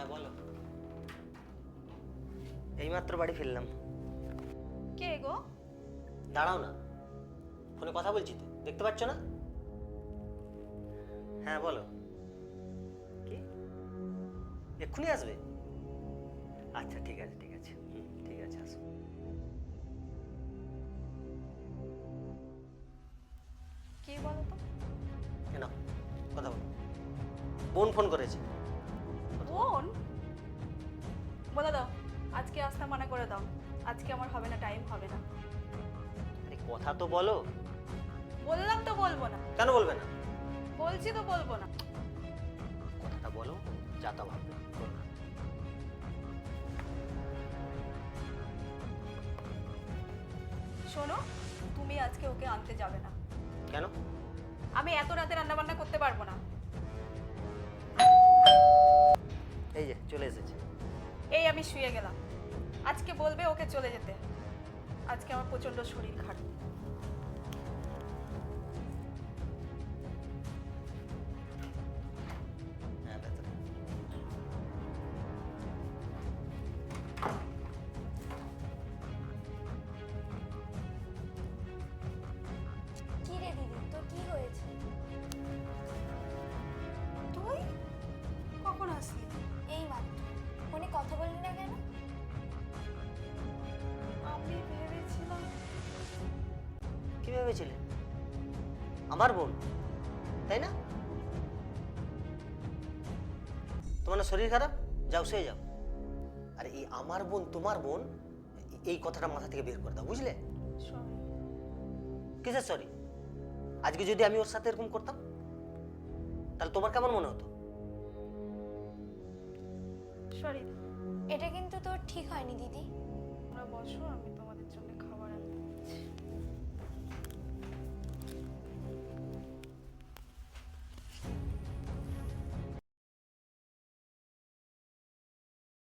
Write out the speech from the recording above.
হ্যাঁ বলো। এইমাত্র বাড়ি ফিরলাম। কে গো? দাঁড়াও না। ফোনে কথা বলছি তো দেখতে পাচ্ছ না? হ্যাঁ বলো। কি? এক্ষুনি আসবে? আচ্ছা ঠিক আছে ঠিক আছে। হুম, ঠিক আছে আসো। কি বলো তো? কেন কথা বলো। বোন ফোন করেছে। বলে দাও। আজকে আসতে মানা করে দাও। আজকে আমার হবে না টাইম হবে না। আরে কথা তো বলো। বললাম তো বলব না। কেন বলবে না? বলছি তো বলব না। কথাটা বলো যা তা ভাববে শোনো তুমি আজকে ওকে আনতে যাবে না। কেন? আমি এত রাতে রান্না বান্না করতে পারব না। আমি শুয়ে গেলাম। আজকে বলবে ওকে চলে যেতে। আজকে আমার প্রচণ্ড শরীর খারাপ। কি ভেবেছিলে? আমার বোন তাই না? তোমার না শরীর খারাপ? যাও শুয়ে যাও। আর এই আমার বোন তোমার বোন এই কথাটা মাথা থেকে বের করে দাও বুঝলে? সরি কিসের সরি আজকে যদি আমি ওর সাথে এরকম করতাম তাহলে তোমার কেমন মনে হতো? সরি এটা কিন্তু তোর ঠিক হয়নি দিদি।